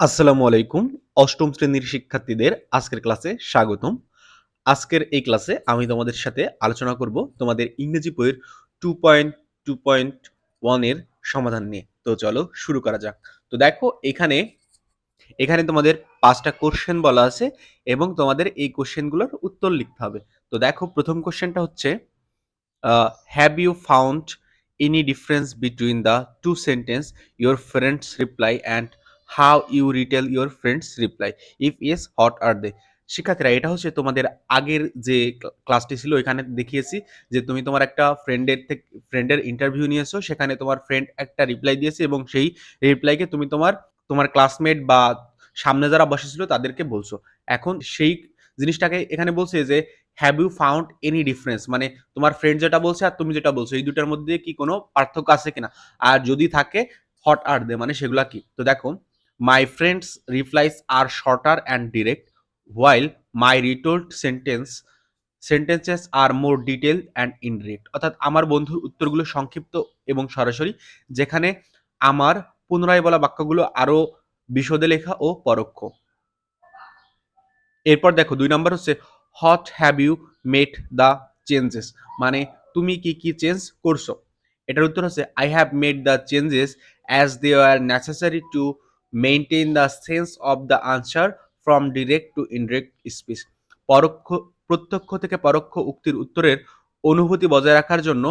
আসসালামু আলাইকুম, অষ্টম শ্রেণির শিক্ষার্থীদের আজকের ক্লাসে স্বাগতম। আজকের এই ক্লাসে আমি তোমাদের সাথে আলোচনা করব তোমাদের ইংরেজি বইয়ের টু পয়েন্ট টু পয়েন্ট ওয়ানের সমাধান নিয়ে। তো চলো শুরু করা যাক। তো দেখো, এখানে এখানে তোমাদের পাঁচটা কোশ্চেন বলা আছে এবং তোমাদের এই কোশ্চেনগুলোর উত্তর লিখতে হবে। তো দেখো, প্রথম কোশ্চেনটা হচ্ছে have you found any difference between the two sentence your friends reply and how you retell your friends reply? If yes what are they? শিক্ষার্থীরা, এটা হচ্ছে তোমাদের আগের যে ক্লাসটি ছিল এখানে দেখিয়েছি যে তুমি তোমার একটা ফ্রেন্ডের থেকে, ফ্রেন্ডের ইন্টারভিউ নিয়েছো, সেখানে তোমার ফ্রেন্ড একটা রিপ্লাই দিয়েছে এবং সেই রিপ্লাইকে তুমি তোমার তোমার ক্লাসমেট বা সামনে যারা বসেছিল তাদেরকে বলছো। এখন সেই জিনিসটাকে এখানে বলছে যে have you found any difference মানে তোমার ফ্রেন্ড যেটা বলছে আর তুমি যেটা বলছো, এই দুটার মধ্যে কি কোনো পার্থক্য আছে কিনা? আর যদি থাকে হট আর দে? মানে সেগুলা কি? তো দেখো my friends replies are shorter and direct while my retold sentence sentences are more detail and indirect অর্থাৎ আমার বন্ধুর উত্তরগুলো সংক্ষিপ্ত এবং সরাসরি, যেখানে আমার পুনরায় বলা বাক্যগুলো আরও বিশদে লেখা ও পরোক্ষ। এরপর দেখো, দুই নম্বর হচ্ছে what have you made the changes মানে তুমি কি কি চেঞ্জ করছ? এটার উত্তর হচ্ছে I have made the changes as they are necessary to maintain the sense of the answer from direct to indirect speech পরোক্ষ, প্রত্যক্ষ থেকে পরোক্ষ উক্তির উত্তরের অনুভূতি বজায় রাখার জন্য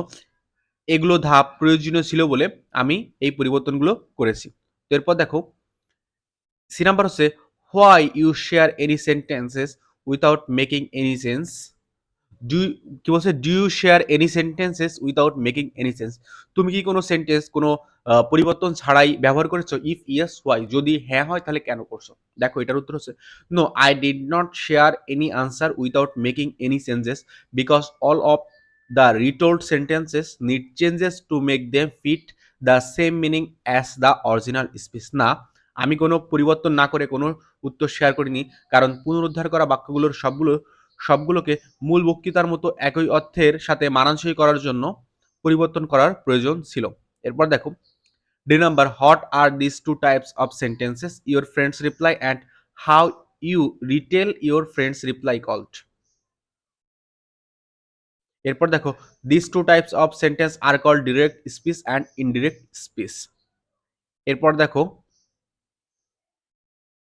এগুলো ধাপ প্রয়োজনীয় ছিল বলে আমি এই পরিবর্তনগুলো করেছি। এরপর দেখো, সি নাম্বার হচ্ছে, why you share any sentences without making any sense? Do কি বলছে do you share any sentences without making any sense তুমি কি কোনো সেন্টেন্স কোনো পরিবর্তন ছাড়াই ব্যবহার করেছ? ইফ ইয়েস ওয়াই যদি হ্যাঁ হয়, তাহলে কেন করছ? দেখো, এটার উত্তর হচ্ছে no I did not share any answer without making any changes because all of the retold sentences need changes to make them fit the same meaning as the original speech না, আমি কোনো পরিবর্তন না করে কোনো উত্তর শেয়ার করিনি, কারণ পুনরুদ্ধার করা বাক্যগুলোর সবগুলো সবগুলোকে মূল বক্তৃতার মতো একই অর্থের সাথে মানানসই করার জন্য পরিবর্তন করার প্রয়োজন ছিল। এরপর দেখো, D number, what are this two types of sentences your friends reply and how you retell your friends reply called. এরপর দেখো, this two types of sentence are call direct speech and indirect speech. এরপর দেখো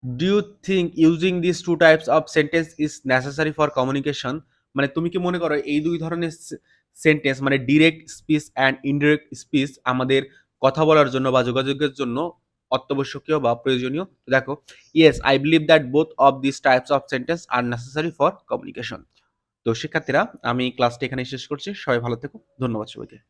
do you think using this two types of sentence is necessary for communication মানে তুমি কি মনে করো এই দুই ধরনের সেন্টেন্স মানে direct speech and indirect speech আমাদের কথা বলার জন্য বা যোগাযোগের জন্য অত্যাবশ্যকীয় বা প্রয়োজনীয়? দেখো yes I believe that both of this types of sentence are necessary for communication তো শিক্ষার্থীরা, আমি ক্লাসটা এখানে শেষ করছি। সবাই ভালো থেকো। ধন্যবাদ সবাইকে।